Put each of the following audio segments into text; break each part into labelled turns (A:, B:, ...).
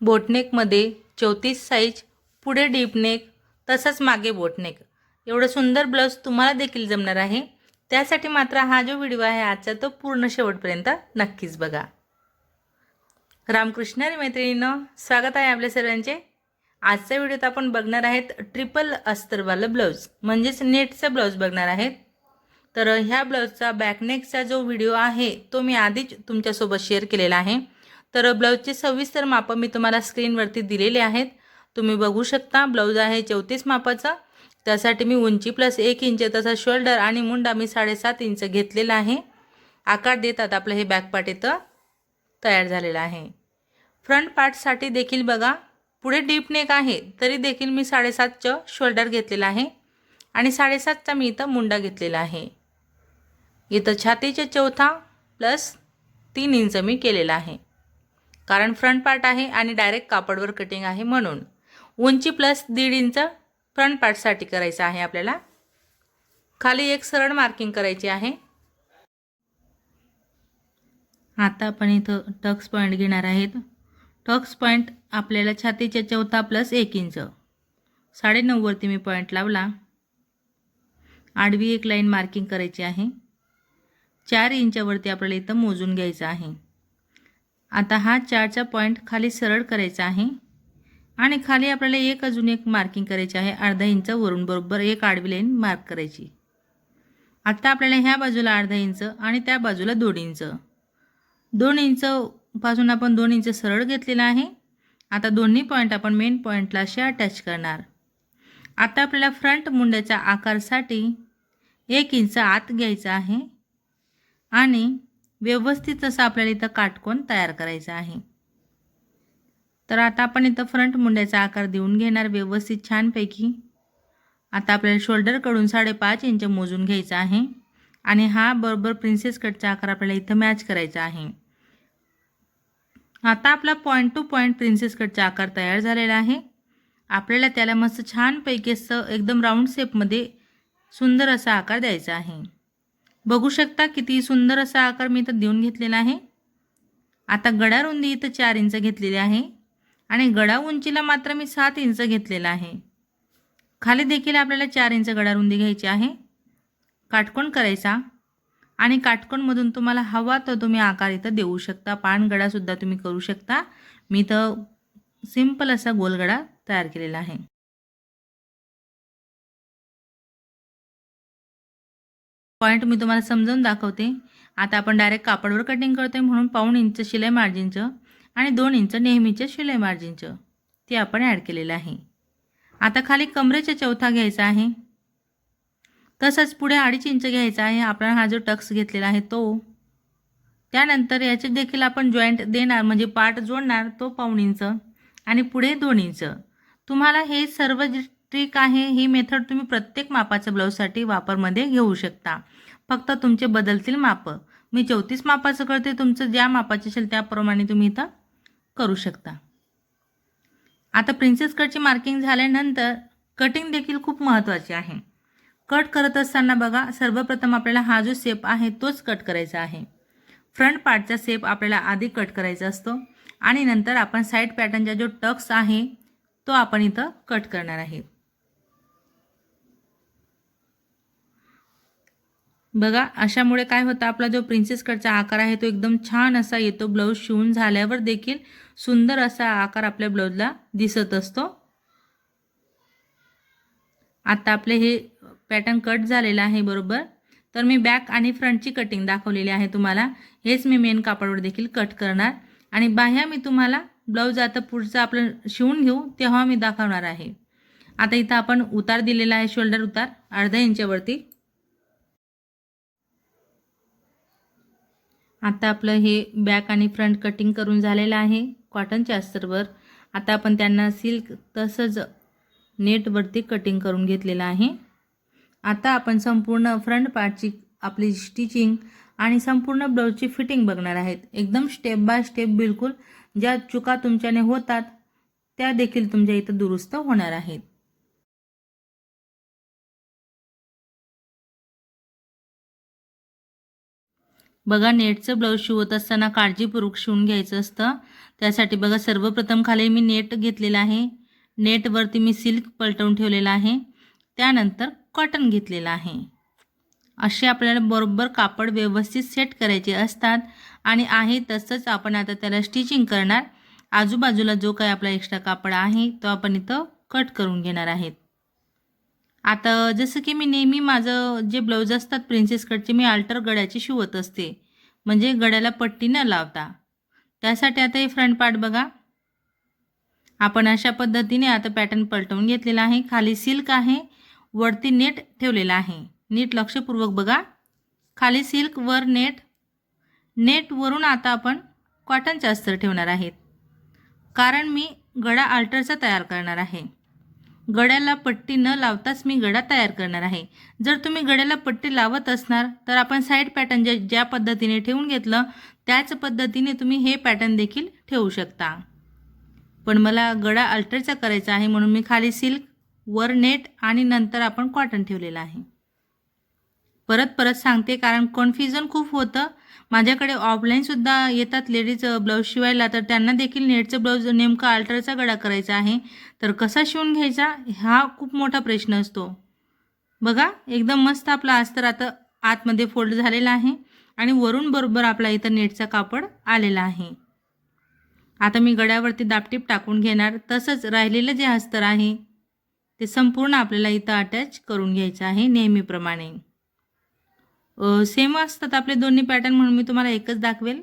A: बोटनेकमध्ये चौतीस साईज पुढे डीपनेक तसंच मागे बोटनेक एवढं सुंदर ब्लाऊज तुम्हाला देखील जमणार आहे. त्यासाठी मात्र हा जो व्हिडिओ आहे आजचा तो पूर्ण शेवटपर्यंत नक्कीच बघा. रामकृष्ण रे मैत्रिणीनं स्वागत आहे आपल्या सर्वांचे. आजच्या व्हिडिओत आपण बघणार आहेत ट्रिपल अस्तरवालं ब्लाऊज म्हणजेच नेटचा ब्लाऊज बघणार आहेत. तर ह्या ब्लाऊजचा बॅकनेकचा जो व्हिडिओ आहे तो मी आधीच तुमच्यासोबत शेअर केलेला आहे. तर ब्लाऊजचे सविस्तर मापं मी तुम्हाला स्क्रीनवरती दिलेले आहेत. तुम्ही बघू शकता ब्लाऊज आहे चौतीस मापाचा. त्यासाठी मी उंची प्लस एक इंच तसा शोल्डर आणि मुंडा मी साडेसात इंच घेतलेला आहे. आकार देतात आपलं हे बॅकपाट इथं तयार झालेलं आहे. फ्रंट पार्टसाठी देखील बघा पुढे डीप नेक आहे तरी देखील मी साडेसातचं शोल्डर घेतलेलं आहे. आणि साडेसातचा मी इथं मुंडा घेतलेला आहे. इथं छातीचे चौथा प्लस तीन इंच मी केलेला आहे. कारण फ्रंट पार्ट आहे आणि डायरेक्ट कापडवर कटिंग आहे म्हणून. उंची प्लस दीड इंच फ्रंट पार्टसाठी करायचं आहे आपल्याला. खाली एक सरळ मार्किंग करायची आहे. आता आपण इथं टक्स पॉईंट घेणार आहेत. टक्स पॉईंट आपल्याला छातीच्या चौथा प्लस एक इंच साडेनऊवरती मी पॉईंट लावला. आडवी एक लाईन मार्किंग करायची आहे. चार इंचावरती आपल्याला इथं मोजून घ्यायचं आहे. आता हा चारचा पॉईंट खाली सरळ करायचा आहे. आणि खाली आपल्याला एक अजून एक मार्किंग करायची आहे. अर्धा इंच वरून बरोबर एक आडवी लाईन मार्क करायची. आत्ता आपल्याला ह्या बाजूला अर्धा इंच आणि त्या बाजूला दोन इंच दोन इंच पासून आपण दोन इंच सरळ घेतलेला आहे. आता दोन्ही पॉईंट आपण मेन पॉईंटला असे अटॅच करणार. आता आपल्याला फ्रंट मुंड्याच्या आकारसाठी एक इंच आत घ्यायचा आहे. आणि व्यवस्थित असं आपल्याला इथं काटकोन तयार करायचा आहे. तर आता आपण इथं फ्रंट मुंड्याचा आकार देऊन घेणार व्यवस्थित छानपैकी. आता आपल्याला शोल्डरकडून साडेपाच इंच मोजून घ्यायचा आहे. आणि हा बरोबर प्रिन्सेस कटचा आकार आपल्याला इथं मॅच करायचा आहे. आता आपला पॉईंट टू पॉईंट प्रिन्सेस कटचा आकार तयार झालेला आहे. आपल्याला त्याला मस्त छानपैकी असं एकदम राऊंड शेपमध्ये सुंदर असा आकार द्यायचा आहे. बघू शकता किती सुंदर असा आकार मी इथं देऊन घेतलेला आहे. आता गडा रुंदी इथं चार इंच घेतलेली आहे आणि गडा उंचीला मात्र मी सात इंच घेतलेला आहे. खाली देखील आपल्याला चार इंच गडा रुंदी घ्यायची आहे. काटकोण करायचा आणि काटकोणमधून तुम्हाला हवा तर तुम्ही आकार इथं देऊ शकता. पानगडासुद्धा तुम्ही करू शकता. मी तर सिंपल असा गोलगडा तयार केलेला आहे. पॉईंट मी तुम्हाला समजावून दाखवते. आता आपण डायरेक्ट कापडवर कटिंग करतो आहे म्हणून पाऊण इंच शिलाई मार्जिनचं आणि दोन इंच नेहमीचं शिलाई मार्जिनचं ते आपण ॲड केलेलं आहे. आता खाली कमरेचा चौथा घ्यायचा आहे. तसंच पुढे अडीच इंच घ्यायचा आहे. आपण हा जो टक्स घेतलेला आहे तो. त्यानंतर याचे देखील आपण जॉईंट देणार म्हणजे पार्ट जोडणार तो पाऊण इंच आणि पुढे दोन इंच. तुम्हाला हे सर्व जे ट्रिक आहे ही मेथड तुम्ही प्रत्येक मापाच्या ब्लाऊजसाठी वापरमध्ये घेऊ शकता. फक्त तुमचे बदलतील मापं. मी चौतीस मापाचं करते तुमचं ज्या मापाचे असेल त्याप्रमाणे तुम्ही इथं करू शकता. आता प्रिन्सेस कटची मार्किंग झाल्यानंतर कटिंग देखील खूप महत्त्वाची आहे. कट करत असताना बघा सर्वप्रथम आपल्याला हा जो सेप आहे तोच कट करायचा आहे. फ्रंट पार्टचा सेप आपल्याला आधी कट करायचा असतो आणि नंतर आपण साईड पॅटर्नचा जो टक्स आहे तो आपण इथं कट करणार आहे. बघा अशामुळे काय होतं आपला जो प्रिन्सेस कटचा आकार आहे तो एकदम छान असा येतो. ब्लाऊज शिवून झाल्यावर देखील सुंदर असा आकार आपल्या ब्लाऊजला दिसत असतो. आता आपले हे पॅटर्न कट झालेलं आहे बरोबर? तर मी बॅक आणि फ्रंटची कटिंग दाखवलेली आहे तुम्हाला. हेच मी मेन कापडवर देखील कट करणार. आणि बाह्या मी तुम्हाला ब्लाऊज आता पुढचं आपलं शिवून घेऊ तेव्हा मी दाखवणार आहे. आता इथं आपण उतार दिलेला आहे शोल्डर उतार अर्धा इंच्यावरती आता आपलं हे बॅक आणि फ्रंट कटिंग करून झालेलं आहे. कॉटनच्या अस्तरवर आता आपण त्यांना सिल्क तसंच नेटवरती कटिंग करून घेतलेलं आहे. आता आपण संपूर्ण फ्रंट पार्टची आपली स्टिचिंग आणि संपूर्ण ब्लाऊजची फिटिंग बघणार आहेत. एकदम स्टेप बाय स्टेप बिलकुल ज्या चुका तुमच्याने होतात त्या देखील तुमच्या इथं दुरुस्त होणार आहेत. बघा नेटचं ब्लाऊज शिवत असताना काळजीपूर्वक शिवून घ्यायचं असतं. त्यासाठी बघा सर्वप्रथम खाली मी नेट घेतलेलं आहे. नेटवरती मी सिल्क पलटवून ठेवलेलं आहे. त्यानंतर कॉटन घेतलेलं आहे. असे आपल्याला बरोबर कापड व्यवस्थित सेट करायचे असतात आणि आहे तसंच आपण आता त्याला स्टिचिंग करणार. आजूबाजूला जो काही आपला एक्स्ट्रा कापड आहे तो आपण इथं कट करून घेणार आहेत. आता जसं की मी नेहमी माझं जे ब्लाऊज असतात प्रिन्सेस कटचे मी अल्टर गड्याचे शिवत असते. म्हणजे गड्याला पट्टी न लावता. त्यासाठी आता हे फ्रंट पार्ट बघा. आपण अशा पद्धतीने आता पॅटर्न पलटवून घेतलेला आहे. खाली सिल्क आहे वरती नेट ठेवलेला आहे. नीट लक्षपूर्वक बघा. खाली सिल्क वर नेट नेटवरून आता आपण कॉटनचे अस्तर ठेवणार आहेत. कारण मी गडा अल्टरचा तयार करणार आहे. गड्याला पट्टी न लावताच मी गडा तयार करणार आहे. जर तुम्ही गड्याला पट्टी लावत असणार तर आपण साईड पॅटर्न जे ज्या पद्धतीने ठेवून घेतलं त्याच पद्धतीने तुम्ही हे पॅटर्न देखील ठेवू शकता. पण मला गडा अल्टरचा करायचा आहे म्हणून मी खाली सिल्क वर नेट आणि नंतर आपण कॉटन ठेवलेलं आहे. परत परत सांगते कारण कन्फ्युजन खूप होतं. माझ्याकडे ऑफलाईनसुद्धा येतात लेडीज ब्लाऊज शिवायला. तर त्यांना देखील नेटचं ब्लाऊज नेमका अल्टरचा गळा करायचा आहे. तर कसा शिवून घ्यायचा? हा खूप मोठा प्रश्न असतो. बघा एकदम मस्त आपला अस्तर आता आतमध्ये फोल्ड झालेला आहे आणि वरून बरोबर आपला इथं नेटचा कापड आलेला आहे. आता मी गड्यावरती दापटीप टाकून घेणार. तसंच राहिलेलं जे अस्तर आहे ते संपूर्ण आपल्याला इथं अटॅच करून घ्यायचं आहे नेहमीप्रमाणे. सेम असतात आपले दोन्ही पॅटर्न म्हणून मी तुम्हाला एकच दाखवेल.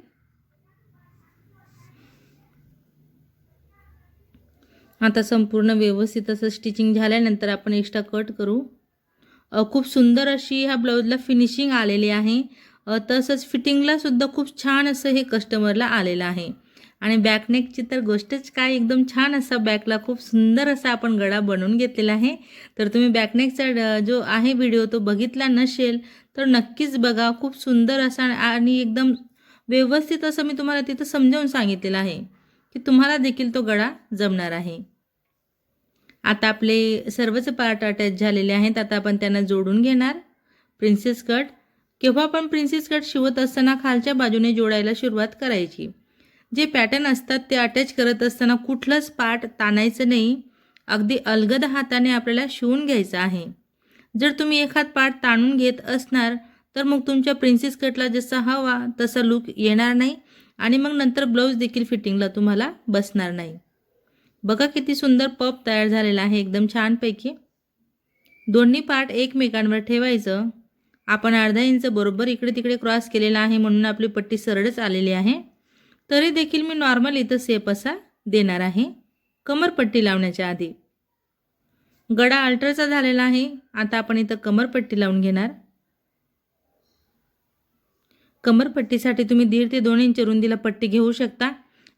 A: आता संपूर्ण व्यवस्थित असं स्टिचिंग झाल्यानंतर आपण एक्स्ट्रा कट करू. खूप सुंदर अशी ह्या ब्लाऊजला फिनिशिंग आलेली आहे. तसंच फिटिंगला सुद्धा खूप छान असं हे कस्टमरला आलेलं आहे. आणि बॅकनेकची तर गोष्टच काय एकदम छान असा बॅकला खूप सुंदर असा आपण गळा बनवून घेतलेला आहे. तर तुम्ही बॅकनेकचा जो आहे व्हिडिओ तो बघितला नसेल तर नक्कीच बघा. खूप सुंदर असा आणि एकदम व्यवस्थित असं मी तुम्हाला तिथं समजावून सांगितलेलं आहे की तुम्हाला देखील तो गळा जमणार आहे. आता आपले सर्वच पार्ट अटॅच झालेले आहेत. आता आपण त्यांना जोडून घेणार. प्रिन्सेस कट केव्हा पण प्रिन्सेस कट शिवत असताना खालच्या बाजूने जोडायला सुरुवात करायची. जे पॅटर्न असतात ते अटॅच करत असताना कुठलंच पार्ट ताणायचं नाही. अगदी अलगद हाताने आपल्याला शिवून घ्यायचं आहे. जर तुम्ही एखाद पार्ट ताणून घेत असणार तर मग तुमच्या प्रिन्सेस कटला जसा हवा तसा लुक येणार नाही आणि मग नंतर ब्लाऊज देखील फिटिंगला तुम्हाला बसणार नाही. बघा किती सुंदर पप तयार झालेला आहे एकदम छानपैकी. दोन्ही पार्ट एकमेकांवर ठेवायचं. आपण अर्धा इंच बरोबर इकडे तिकडे क्रॉस केलेला आहे म्हणून आपली पट्टी सरळच आलेली आहे. तरी देखील मी नॉर्मल इथं सेप असा देणार आहे. कमरपट्टी लावण्याच्या आधी. गडा अल्टरचा झालेला आहे. आता आपण इथं कमरपट्टी लावून घेणार. कमरपट्टीसाठी तुम्ही दीड ते दोन इंच रुंदीला पट्टी घेऊ शकता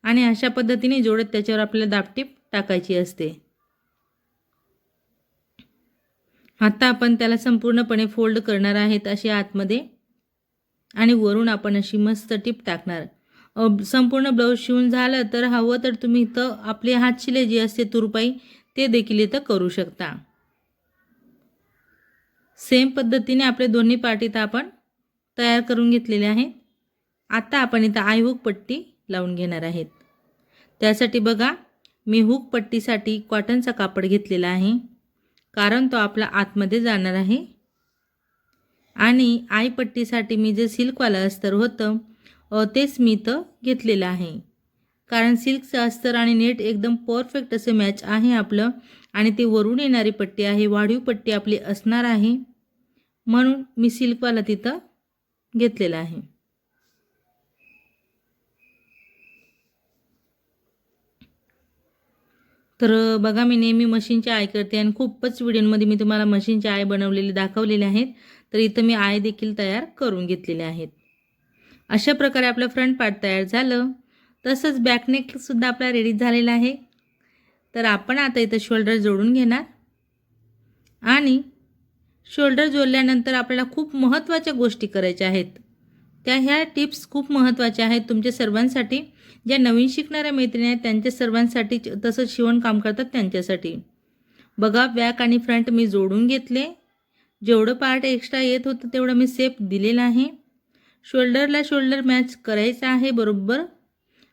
A: आणि अशा पद्धतीने जोडत त्याच्यावर आपल्याला दापटीप टाकायची असते. आता आपण त्याला संपूर्णपणे फोल्ड करणार आहेत अशी आतमध्ये आणि वरून आपण अशी मस्त टीप टाकणार. संपूर्ण ब्लाऊज शिवून झालं तर हवं तर तुम्ही इथं आपले हातशिले जी असते तुरपाई ते देखील इथं करू शकता. सेम पद्धतीने आपले दोन्ही पार्ट इथं आपण तयार करून घेतलेले आहेत. आता आपण इथं आय हुक पट्टी लावून घेणार आहेत. त्यासाठी बघा मी हुक पट्टीसाठी कॉटनचा कापड घेतलेला आहे. कारण तो आपला आतमध्ये जाणार आहे. आणि आईपट्टीसाठी मी जे सिल्कवालं अस्तर होतं तेच मी इथं घेतलेलं आहे. कारण सिल्कचं अस्तर आणि नेट एकदम परफेक्ट असं मॅच आहे आपलं आणि ते वरून येणारी पट्टी आहे वाढीव पट्टी आपली असणार आहे. म्हणून मी सिल्कवाला तिथं घेतलेला आहे. तर बघा मी नेहमी मशीनची आय करते आणि खूपच व्हिडिओमध्ये मी तुम्हाला मशीनची आय बनवलेली दाखवलेले आहेत. तर इथं मी आय देखील तयार करून घेतलेले आहेत. अशा प्रकारे आपलं फ्रंट पार्ट तयार झालं. तसंच बॅकनेकसुद्धा आपला रेडी झालेला आहे. तर आपण आता इथं शोल्डर जोडून घेणार. आणि शोल्डर जोडल्यानंतर आपल्याला खूप महत्त्वाच्या गोष्टी करायच्या आहेत. त्या ह्या टिप्स खूप महत्त्वाच्या आहेत तुमच्या सर्वांसाठी. ज्या नवीन शिकणाऱ्या मैत्रिणी आहेत त्यांच्या सर्वांसाठी तसंच शिवणकाम करतात त्यांच्यासाठी. बघा बॅक आणि फ्रंट मी जोडून घेतले. जेवढं पार्ट एक्स्ट्रा येत होतं तेवढं मी सेफ दिलेलं आहे. शोल्डरला शोल्डर मॅच करायचा आहे बरोबर?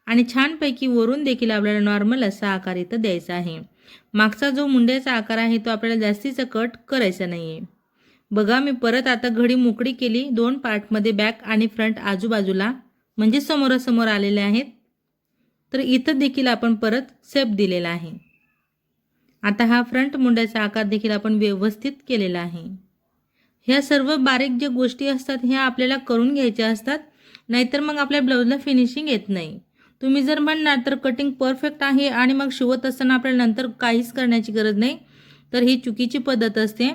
A: आणि छानपैकी वरून देखील आपल्याला नॉर्मल असा आकार इथं द्यायचा आहे. मागचा जो मुंड्याचा आकार आहे तो आपल्याला जास्तीचा कट करायचा नाही आहे बघा मी परत आता घडी मोकळी केली. दोन पार्टमध्ये बॅक आणि फ्रंट आजूबाजूला म्हणजे समोरासमोर आलेले आहेत. तर इथं देखील आपण परत सेप दिलेला आहे. आता हा फ्रंट मुंड्याचा आकार देखील आपण व्यवस्थित केलेला आहे. ह्या सर्व बारीक ज्या गोष्टी असतात ह्या आपल्याला करून घ्यायच्या असतात. नाहीतर मग आपल्या ब्लाऊजला फिनिशिंग येत नाही. तुम्ही जर म्हणणार तर कटिंग परफेक्ट आहे आणि मग शिवत असताना आपल्याला नंतर काहीच करण्याची गरज नाही तर ही चुकीची पद्धत असते.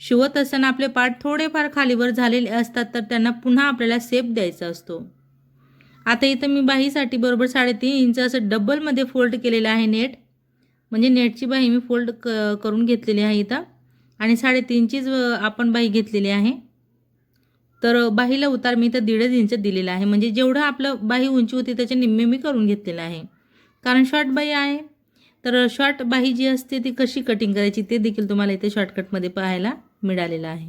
A: शिवत असताना आपले पाठ थोडेफार खालीवर झालेले असतात तर त्यांना पुन्हा आपल्याला सेप द्यायचा असतो. आता इथं मी बाहीसाठी बरोबर साडेतीन इंच असं डबलमध्ये फोल्ड केलेलं आहे नेट. म्हणजे नेटची बाही मी फोल्ड क करून घेतलेली आहे इथं. आणि साडेतीनचीच आपण बाही घेतलेली आहे. तर बाहीला उतार मी तर दीडच इंच दिलेला आहे. म्हणजे जेवढं आपलं बाही उंची होती त्याच्या निम्मे मी करून घेतलेलं आहे. कारण शॉर्ट बाही आहे. तर शॉर्ट बाही जी असते ती कशी कटिंग करायची ते देखील तुम्हाला इथे शॉर्टकटमध्ये पाहायला मिळालेलं आहे.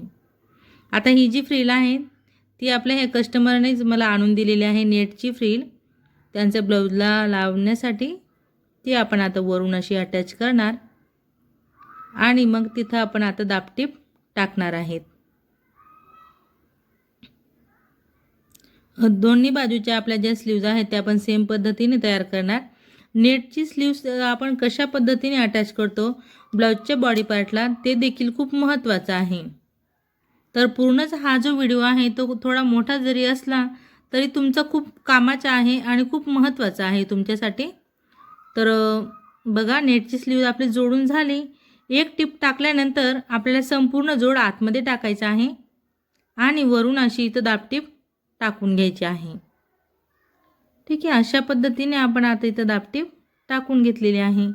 A: आता ही जी फ्रील आहे ती आपल्या ह्या कस्टमरनेच मला आणून दिलेली आहे नेटची फ्रील. त्यांच्या ब्लाऊजला लावण्यासाठी ती आपण आता वरून अशी अटॅच करणार. आणि मग तिथं आपण आता दापटीप टाकणार आहेत. दोन्ही बाजूच्या आपल्या ज्या स्लीव्ज आहेत त्या आपण सेम पद्धतीने तयार करणार. नेटची स्लीव्स आपण कशा पद्धतीने अटॅच करतो ब्लाऊजच्या बॉडी पार्टला ते देखील खूप महत्त्वाचं आहे. तर पूर्णच हा जो व्हिडिओ आहे तो थोडा मोठा जरी असला तरी तुमचा खूप कामाचा आहे आणि खूप महत्त्वाचा आहे तुमच्यासाठी. तर बघा नेटची स्लीव आपली जोडून झाली. एक टिप टाकल्यानंतर आपल्याला संपूर्ण जोड आतमध्ये टाकायचा आहे आणि वरून अशी इथं दापटीप टाकून घ्यायची आहे. ठीक आहे अशा पद्धतीने आपण आता इथं दापटीप टाकून घेतलेली आहे.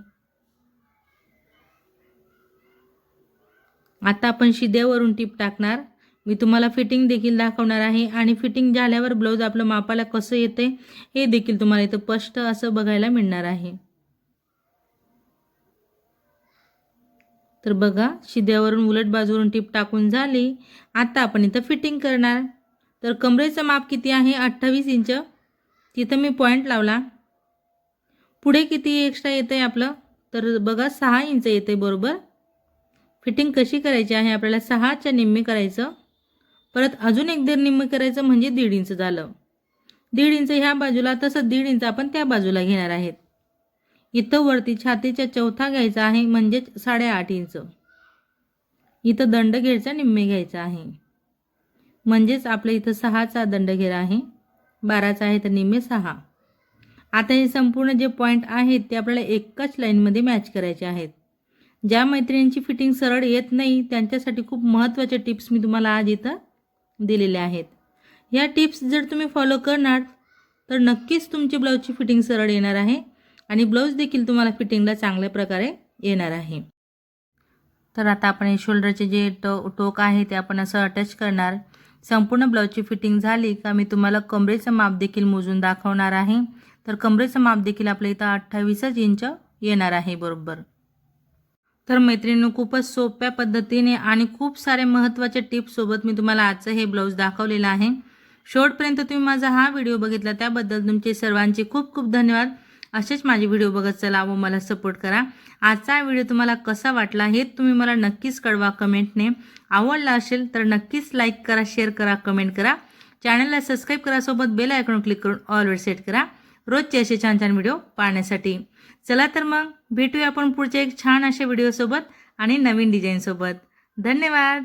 A: आता आपण शिद्यावरून टीप टाकणार. मी तुम्हाला फिटिंग देखील दाखवणार आहे आणि फिटिंग झाल्यावर ब्लाऊज आपलं मापाला कसं येते हे देखील तुम्हाला इथं स्पष्ट असं बघायला मिळणार आहे. तर बघा शिद्यावरून उलट बाजूवरून टीप टाकून झाली. आता आपण इथं फिटिंग करणार. तर कमरेचं माप किती आहे? अठ्ठावीस इंच. तिथं मी पॉईंट लावला. पुढे किती एक्स्ट्रा येतं आहे आपलं? तर बघा सहा इंच येते बरोबर. फिटिंग कशी करायची आहे? आपल्याला सहाच्या निम्मे करायचं. परत अजून एक दीड निम्मे करायचं म्हणजे दीड इंच झालं. दीड इंच ह्या बाजूला तसं दीड इंच आपण त्या बाजूला घेणार आहेत. इथं वरती छातीच्या चौथा घ्यायचा आहे म्हणजेच साडेआठ इंच. इथं दंड घेरचा निम्मे घ्यायचा आहे. म्हणजेच आपल्या इथं सहाचा दंड घेरा आहे बाराचा आहे तर निम्मे सहा. आता हे संपूर्ण जे पॉईंट आहेत ते आपल्याला एकाच लाईनमध्ये मॅच करायचे आहेत. ज्या मैत्रिणींची फिटिंग सरळ येत नाही त्यांच्यासाठी खूप महत्त्वाचे टिप्स मी तुम्हाला आज इथं दिलेल्या आहेत. ह्या टिप्स जर तुम्ही फॉलो करणार तर नक्कीच तुमची ब्लाऊजची फिटिंग सरळ येणार आहे. आणि ब्लाऊज देखील तुम्हाला फिटिंगला चांगल्या प्रकारे येणार आहे. तर आता आपण हे शोल्डरचे जे टो टोक आहे ते आपण असं अटॅच करणार. संपूर्ण ब्लाऊजची फिटिंग झाली का मी तुम्हाला कमरेचं माप देखील मोजून दाखवणार आहे. तर कमरेचं माप देखील आपल्या इथं अठ्ठावीसच इंच येणार आहे बरोबर. तर मैत्रिणी खूपच सोप्या पद्धतीने आणि खूप सारे महत्त्वाच्या टिप्ससोबत मी तुम्हाला आजचं हे ब्लाऊज दाखवलेलं आहे. शेवटपर्यंत तुम्ही माझा हा व्हिडिओ बघितला त्याबद्दल तुमचे सर्वांचे खूप खूप धन्यवाद. असेच माझे व्हिडिओ बघत चला व मला सपोर्ट करा. आजचा व्हिडिओ तुम्हाला कसा वाटला हे तुम्ही मला नक्कीच कळवा कमेंटने. आवडला असेल तर नक्कीच लाईक करा शेअर करा कमेंट करा. चॅनलला सबस्क्राईब करा सोबत बेल आयकॉन क्लिक करून ऑलवर सेट करा. रोजचे असे छान छान व्हिडिओ पाहण्यासाठी. चला तर मग भेटूया आपण पुढच्या एक छान अशा व्हिडिओसोबत आणि नवीन डिझाईनसोबत धन्यवाद!